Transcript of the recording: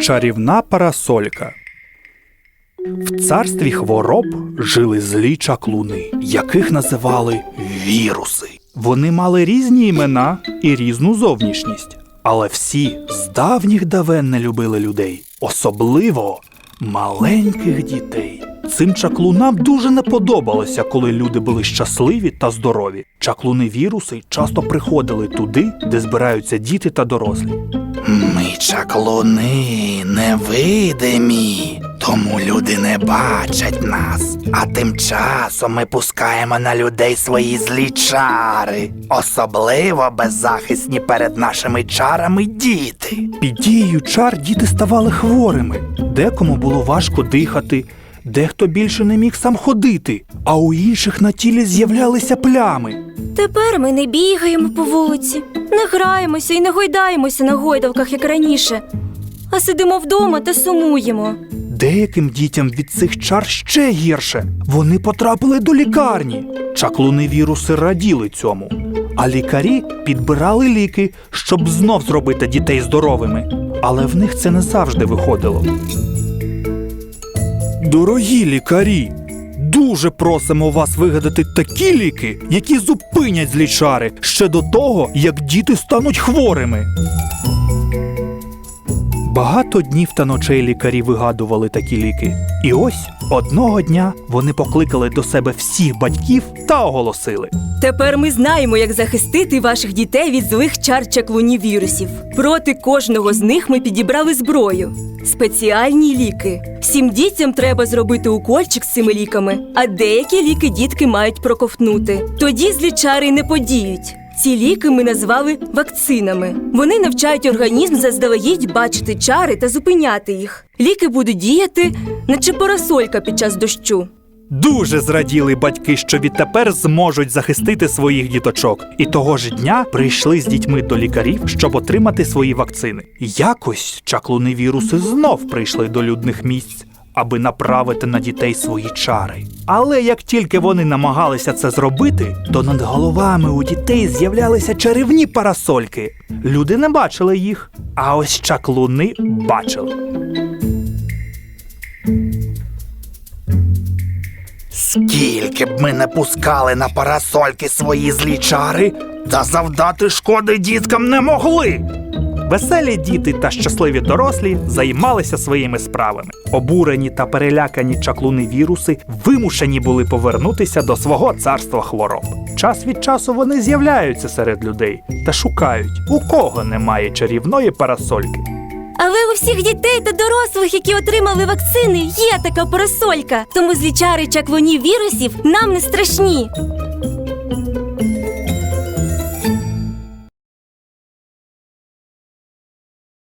Чарівна парасолька. В царстві хвороб жили злі чаклуни, яких називали віруси. Вони мали різні імена і різну зовнішність, але всі з давніх давен не любили людей, особливо маленьких дітей. Цим чаклунам дуже не подобалося, коли люди були щасливі та здорові. Чаклуни віруси часто приходили туди, де збираються діти та дорослі. Ми чаклуни невидимі, тому люди не бачать нас. А тим часом ми пускаємо на людей свої злі чари, особливо беззахисні перед нашими чарами діти. Під дією чар діти ставали хворими. Декому було важко дихати, дехто більше не міг сам ходити, а у інших на тілі з'являлися плями. Тепер ми не бігаємо по вулиці, не граємося і не гойдаємося на гойдалках, як раніше, а сидимо вдома та сумуємо. Деяким дітям від цих чар ще гірше. Вони потрапили до лікарні. Чаклуни віруси раділи цьому. А лікарі підбирали ліки, щоб знов зробити дітей здоровими. Але в них це не завжди виходило. Дорогі лікарі, дуже просимо вас вигадати такі ліки, які зупинять злі чари ще до того, як діти стануть хворими. Багато днів та ночей лікарі вигадували такі ліки. І ось одного дня вони покликали до себе всіх батьків та оголосили. Тепер ми знаємо, як захистити ваших дітей від злих чар чаклунів вірусів. Проти кожного з них ми підібрали зброю. Спеціальні ліки. Всім дітям треба зробити укольчик з цими ліками, а деякі ліки дітки мають проковтнути. Тоді злі чари не подіють. Ці ліки ми назвали вакцинами. Вони навчають організм заздалегідь бачити чари та зупиняти їх. Ліки будуть діяти, наче парасолька під час дощу. Дуже зраділи батьки, що відтепер зможуть захистити своїх діточок. І того ж дня прийшли з дітьми до лікарів, щоб отримати свої вакцини. Якось чаклуни віруси знов прийшли до людних місць, аби направити на дітей свої чари. Але як тільки вони намагалися це зробити, то над головами у дітей з'являлися чарівні парасольки. Люди не бачили їх, а ось чаклуни бачили. Скільки б ми не пускали на парасольки свої злі чари, та завдати шкоди діткам не могли. Веселі діти та щасливі дорослі займалися своїми справами. Обурені та перелякані чаклуни віруси вимушені були повернутися до свого царства хвороб. Час від часу вони з'являються серед людей та шукають, у кого немає чарівної парасольки. Але у всіх дітей та дорослих, які отримали вакцини, є така парасолька. Тому злі чари чаклунів вірусів нам не страшні.